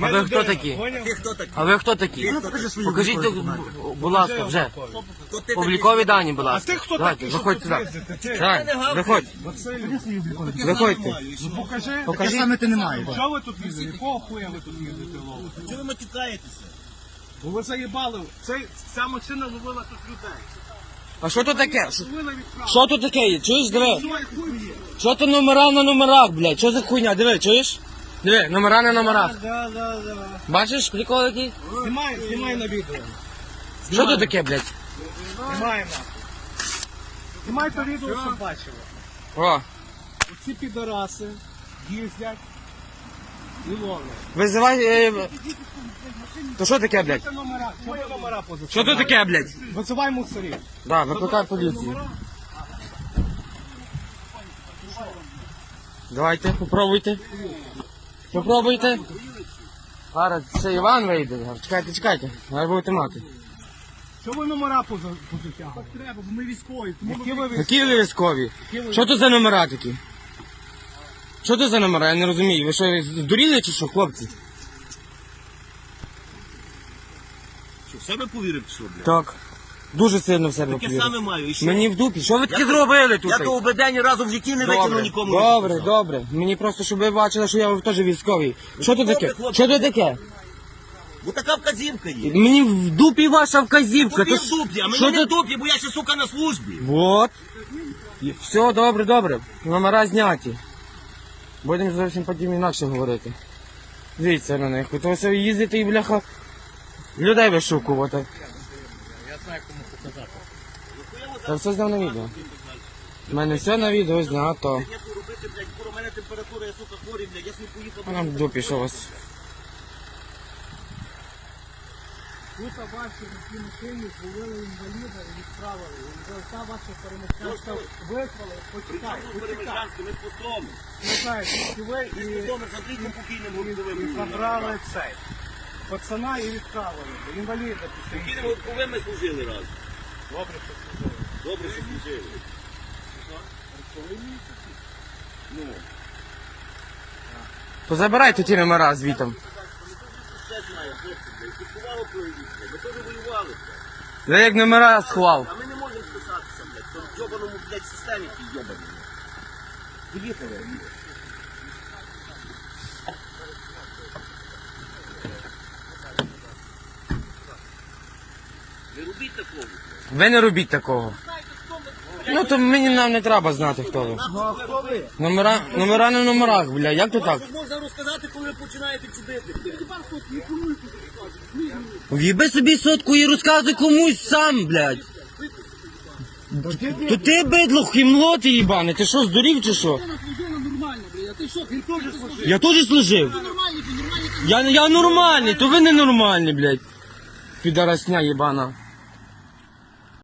А ви хто такі? Ти хто такий? А ви хто такі? Ну, покажи свої Покажіть, облікові документи. будь ласка, вже. Хто ти Облікові дані, будь ласка. А ти хто Давайте, такий, що тут сюди. їздити? Ти? Давай, виходь, Василь, такий? Виходьте. ну покажи. Таке Покажіть. саме ти не маєш. Що ви тут їздите? Якого хуя ви тут їздите ловите? Чого ви матюкаєтеся? Бо ви заїбали. Цей, ця машина ловила тут людей. А що тут таке? Що- Ловила. Що тут таке? є? Чуєш, диви? Хуй є. Що тут номера на номерах, блядь? Що за хуйня? Диви, чуєш? Диви, номера на номерах. Да, да, да. Бачиш, прикол який? Знімай, знімай на відео. Що тут таке, блядь? Знімаємо. Знімай то відео, щоб бачили. О, Ці підараси їздять і ловлять. визивай... Е... То що таке, блядь? Це номера, номера Що тут таке, блядь? Визивай мусорів. Да, викликай поліцію. Давайте, попробуйте. Попробуйте. Зараз ще Іван вийде. Чекайте, чекайте. Зараз будете мати. Що ви номера поза- позитягли? Треба, бо ми військові. Які ви військові? Які ви військові? Що тут за номера такі? Що тут за номера? Я не розумію. Ви що, здуріли чи що, хлопці? Що, в себе повірив, що, блядь? Так. Дуже сильно в себе Таке повірив. саме маю. І що? Мені в дупі. Що ви таке зробили тут? Я то ОБД ні разу в житті не викинув нікому. не добре, показав. добре. Мені просто, щоб ви бачили, що я теж військовий. Що тут таке? хлопці. Що тут таке? Бо така вказівка є. Мені в дупі ваша вказівка. Тобі То в дупі, а що мені не в тут? дупі, бо я ще, сука, на службі. Вот. І Все, добре, добре. Номера зняті. Будемо зовсім потім інакше говорити. Дивіться на них. То все їздити і бляха. Людей вишукувати. Знаю, кому показати. Та все зняв на відео. У мене все на відео знято. Я тут робити, блядь, скоро у мене температура, я, сука, хворий, блядь, я собі поїхав. А нам в дупі, що у вас. Тут ваші на машині зловили інваліда і відправили. І Та ваша перемогчанська визвали. Почекай, Тут почекай. ми з знаю, звідки ви Ми з і, постом, ми з Андрійком покійним і, городовим. і забрали цей. Пацана і відправили. Інваліда після. Покійним городовим ми служили разом. Добре, що служили. Добре, що служили. Ну, То забирайте ті номера звітом. все знає, хлопці, блядь. Слідкувало про. Ми теж воювали, блядь. Я як номера сховав. А ми не можемо списатися, блядь, в йобаному, блядь, системі тій йобаній. Поїхали. Не такого. Ви не робіть такого. Ну то мені нам не треба знати, хто ви. Ну а хто ви? Номера, номера на номерах, бля, як то так? Можна розказати, коли ви починаєте чудити? В'їби собі сотку і розказуй комусь сам, блядь. То ти бидло хімло ти їбане, ти що, здурів чи що? Я теж служив. Я, я нормальний, то ви не нормальні, блядь. Підарасня їбана.